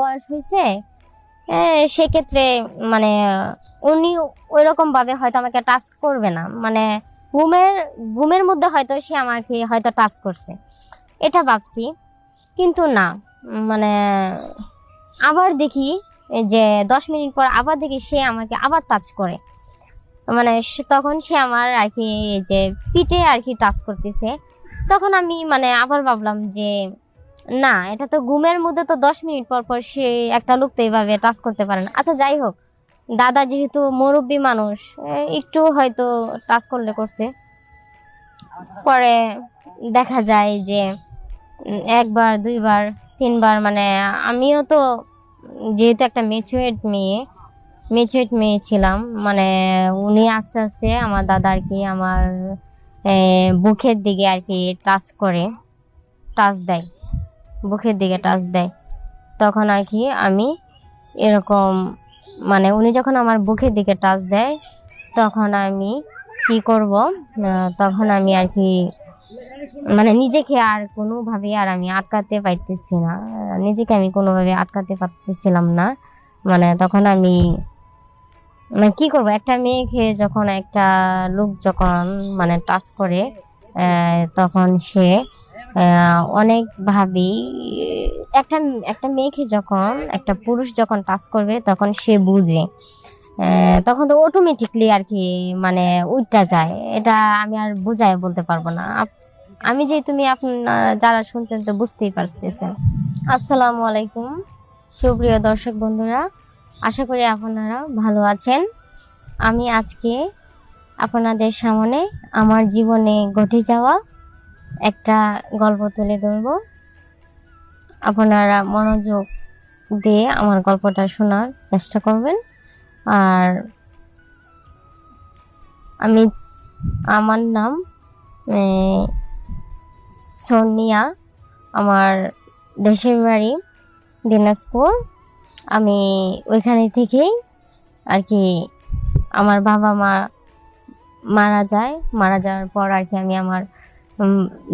বয়স হয়েছে সেক্ষেত্রে মানে উনি ওই রকম ভাবে হয়তো আমাকে টাচ করবে না। মানে ঘুমের ঘুমের মধ্যে হয়তো সে আমাকে হয়তো টাচ করছে। এটা ভাবছি, কিন্তু না মানে আবার দেখি যে দশ মিনিট পর আবার দেখি সে আমাকে আবার টাচ করে। মানে তখন সে আমার আর কি যে পিঠে আর কি টাচ করতেছে। তখন আমি মানে আবার ভাবলাম যে না, এটা তো ঘুমের মধ্যে তো দশ মিনিট পর পর সে একটা লোক তো এইভাবে টাচ করতে পারে না। আচ্ছা যাই হোক, দাদা যেহেতু মুরব্বী মানুষ একটু হয়তো টাচ করলে করছে। পরে দেখা যায় যে একবার, দুইবার, তিনবার মানে আমিও তো যেহেতু একটা মেচুয়েট মেয়ে মেচুয়েট মেয়ে ছিলাম মানে উনি আস্তে আস্তে আমার দাদা আর কি আমার বুকের দিকে আর কি টাচ করে টাচ দেয়। বুকের দিকে টাচ দেয়। তখন আর কি আমি এরকম মানে উনি যখন আমার বুকের দিকে টাচ দেয়, তখন আমি কি করব? তখন আমি আর কি মানে নিজেকে আর কোনোভাবে আর আমি আটকাতে পারতেছি না। নিজেকে আমি কোনোভাবে আটকাতে পারতেছিলাম না। মানে তখন আমি মানে কি করব? একটা মেয়েকে যখন একটা লোক যখন মানে টাচ করে তখন সে আহ, অনেক ভাবেই একটা একটা মেয়েকে যখন একটা পুরুষ যখন টাচ করবে তখন সে বুঝে। তখন তো অটোমেটিকলি আর কি মানে উঠটা যায়। এটা আমি আর বুঝাই বলতে পারব না। আমি যে তুমি আপনারা যারা শুনছেন তো বুঝতেই পারতেছেন। আসসালামু আলাইকুম। সুপ্রিয় দর্শক বন্ধুরা আশা করি আপনারা ভালো আছেন। আমি আজকে আপনাদের সামনে আমার জীবনে ঘটে যাওয়া একটা গল্প তুলে ধরব। আপনারা মনোযোগ দিয়ে আমার গল্পটা শোনার চেষ্টা করবেন। আর আমি আমার নাম সোনিয়া। আমার দেশের বাড়ি দিনাজপুর। আমি ওইখানে থেকেই আর কি আমার বাবা মা মারা যায়। মারা যাওয়ার পর আর কি আমি আমার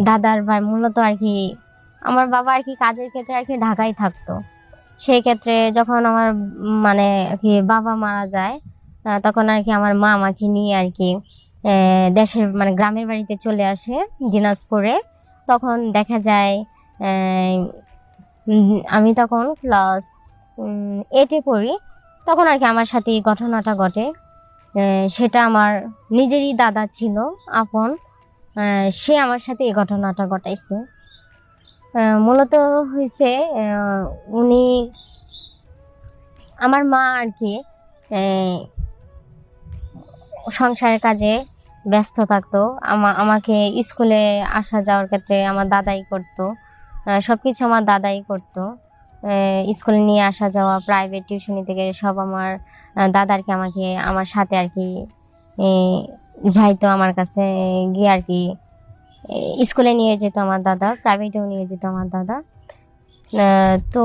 দাদার ভাই মূলত আর কি, আমার বাবা আর কি কাজের ক্ষেত্রে আর কি ঢাকায় থাকতো। সেই ক্ষেত্রে যখন আমার মানে আর কি বাবা মারা যায় তখন আর কি আমার মা আমাকে নিয়ে আর কি দেশের মানে গ্রামের বাড়িতে চলে আসে দিনাজপুরে। তখন দেখা যায় আমি তখন ক্লাস এইটে পড়ি। তখন আর কি আমার সাথে ঘটনাটা ঘটে। সেটা আমার নিজেরই দাদা ছিল, আপন। সে আমার সাথে এই ঘটনাটা ঘটাইছে। মূলত হয়েছে উনি আমার মা আর কি সংসারের কাজে ব্যস্ত থাকতো। আমা- আমাকে স্কুলে আসা যাওয়ার ক্ষেত্রে আমার দাদাই করতো সব কিছু আমার দাদাই করতো। স্কুলে নিয়ে আসা যাওয়া প্রাইভেট টিউশনি থেকে সব আমার আহ, দাদা আর কি আমাকে আমার সাথে আর কি যাইতো আমার কাছে গিয়ে আর কি স্কুলে নিয়ে যেত আমার দাদা প্রাইভেটেও নিয়ে যেত আমার দাদা। তো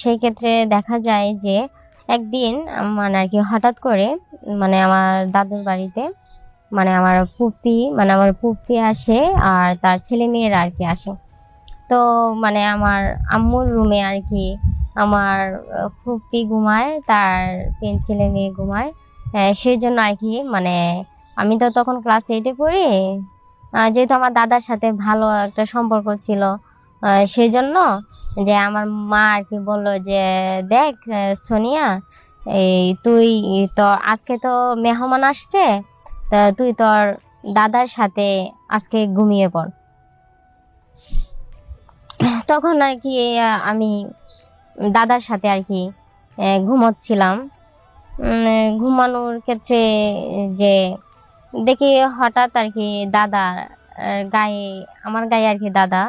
সেই ক্ষেত্রে দেখা যায় যে একদিন মানে আর কি হঠাৎ করে মানে আমার দাদুর বাড়িতে মানে আমার পুপি মানে আমার পুপি আসে আর তার ছেলে মেয়েরা আর কি আসে। তো মানে আমার আম্মুর রুমে আর কি আমার ফুপি ঘুমায়, তার তিন ছেলে মেয়ে ঘুমায় সেই জন্য আর কি মানে আমি তো তখন ক্লাস এইটে পড়ি। যেহেতু আমার দাদার সাথে ভালো একটা সম্পর্ক ছিল সেই জন্য যে আমার মা আর কি বলল যে, দেখ সোনিয়া, এই তুই তো আজকে তো মেহমান আসছে, তা তুই তোর দাদার সাথে আজকে ঘুমিয়ে পড়। তখন আর কি আমি দাদার সাথে আর কি ঘুমোচ্ছিলাম। ঘুমানোর ক্ষেত্রে যে দেখি হঠাৎ আর কি দাদা গায়ে, আমার গায়ে আর কি দাদা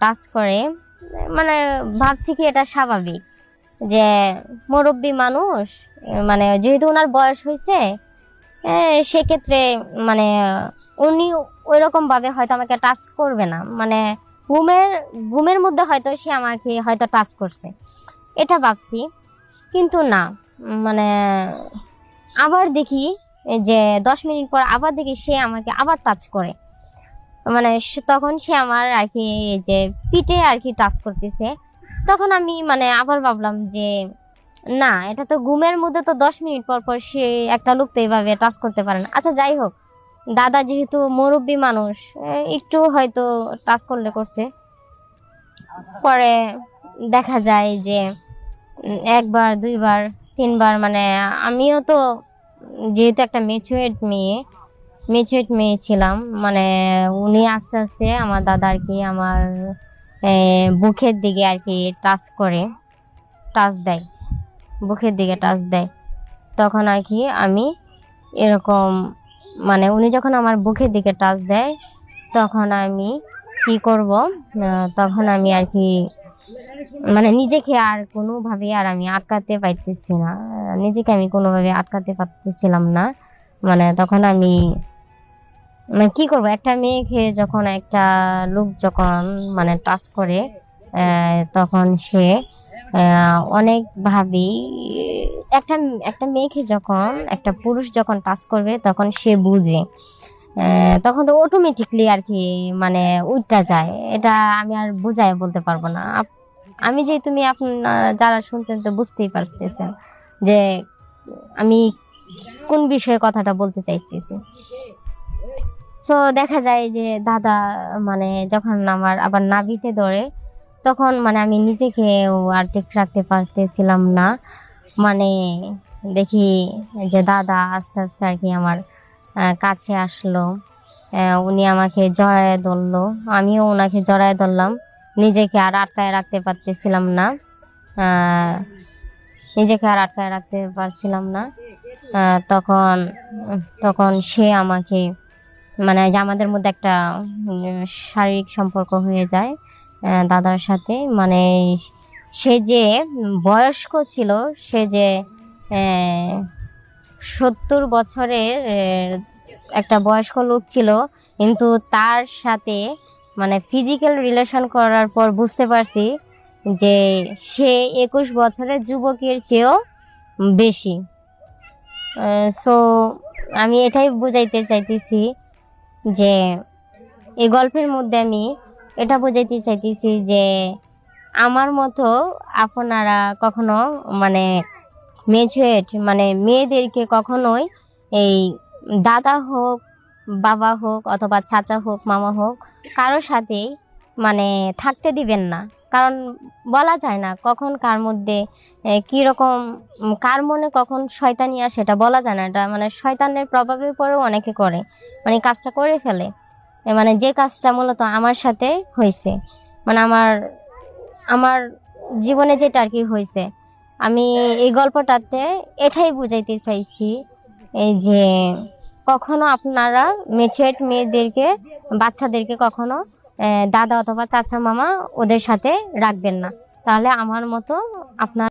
টাচ করে। মানে ভাবছি কি এটা স্বাভাবিক যে মুরব্বী মানুষ মানে যেহেতু ওনার বয়স হয়েছে সেক্ষেত্রে মানে উনি ওই রকম ভাবে হয়তো আমাকে টাচ করবে না। মানে ঘুমের ঘুমের মধ্যে হয়তো সে আমাকে হয়তো টাচ করছে। এটা ভাবছি। কিন্তু না মানে আবার দেখি যে দশ মিনিট পর আবার দেখি সে আমাকে আবার টাচ করে। মানে তখন সে আমার আর কি যে পিঠে আর কি টাচ করতেছে। তখন আমি মানে আবার ভাবলাম যে, না, এটা তো ঘুমের মধ্যে তো দশ মিনিট পর পর সে একটা লোক তো এইভাবে টাচ করতে পারে না। আচ্ছা যাই হোক, দাদা যেহেতু মুরব্বী মানুষ একটু হয়তো টাচ করলে করছে। পরে দেখা যায় যে একবার, দুইবার, তিনবার মানে আমিও তো যেহেতু একটা মেচুয়েট মেয়ে মেচুয়েট মেয়ে ছিলাম মানে উনি আস্তে আস্তে আমার দাদা আর কি আমার বুকের দিকে আর কি টাচ করে টাচ দেয়, বুকের দিকে টাচ দেয়। তখন আর কি আমি এরকম মানে উনি যখন আমার বুকের দিকে টাচ দেয়, তখন আমি কি করব তখন আমি আর কি মানে নিজেকে আর কোনোভাবে আর আমি আটকাতে পারতেছি না। নিজেকে আমি কোনোভাবে আটকাতে পারতেছিলাম না। মানে তখন আমি মানে কি করব? একটা মেয়েকে যখন একটা লোক যখন মানে টাচ করে তখন সে অনেকভাবেই একটা একটা মেয়েকে যখন, একটা পুরুষ যখন টাচ করবে, তখন সে বুঝে তখন তো অটোমেটিকলি আর কি মানে উঠটা যায়। এটা আমি আর বুঝাই বলতে পারব না। আমি যে তুমি আপনারা যারা শুনছেন তো বুঝতেই পারতেছেন যে আমি কোন বিষয়ে কথাটা বলতে চাইতেছি। সো দেখা যায় যে দাদা মানে যখন আমার আবার নাভিতে ধরে, তখন মানে আমি নিজেকে আর ঠিক রাখতে পারতেছিলাম না। মানে দেখি যে দাদা আস্তে আস্তে আর কি আমার কাছে আসলো। উনি আমাকে জড়ায় ধরলো। আমিও ওনাকে জড়ায় ধরলাম। নিজেকে আর আটকায় রাখতে পারতেছিলাম না। নিজেকে আর আটকায় রাখতে পারছিলাম না। তখন তখন সে আমাকে মানে আমাদের মধ্যে একটা শারীরিক সম্পর্ক হয়ে যায় দাদার সাথে মানে সে যে বয়স্ক ছিল, সে যে সত্তর বছরের একটা বয়স্ক লোক ছিল, কিন্তু তার সাথে মানে ফিজিক্যাল রিলেশন করার পর বুঝতে পারছি যে সে একুশ বছরের যুবকের চেয়েও বেশি। সো আমি এটাই বুঝাইতে চাইতেছি যে এই গল্পের মধ্যে আমি এটা বোঝাইতে চাইতেছি যে আমার মতো আপনারা কখনো মানে মেচুয়েট মানে মেয়েদেরকে কখনোই এই দাদা হোক, বাবা হোক অথবা চাচা হোক, মামা হোক কারোর সাথেই মানে থাকতে দিবেন না। কারণ বলা যায় না কখন কার মধ্যে কীরকম কার মনে কখন শয়তানি আর সেটা বলা যায় না। এটা মানে শয়তানের প্রভাবের পরেও অনেকে করে। মানে কাজটা করে ফেলে। মানে যে কাজটা মূলত আমার সাথে হয়েছে মানে আমার আমার জীবনে যেটা আর কি হয়েছে, আমি এই গল্পটাতে এটাই বুঝাইতে চাইছি এই যে কখনো আপনারা মেছেট মেয়েদেরকে, বাচ্চাদেরকে কখনো দাদা অথবা চাচা মামা ওদের সাথে রাখবেন না। তাহলে আমার মতো আপনার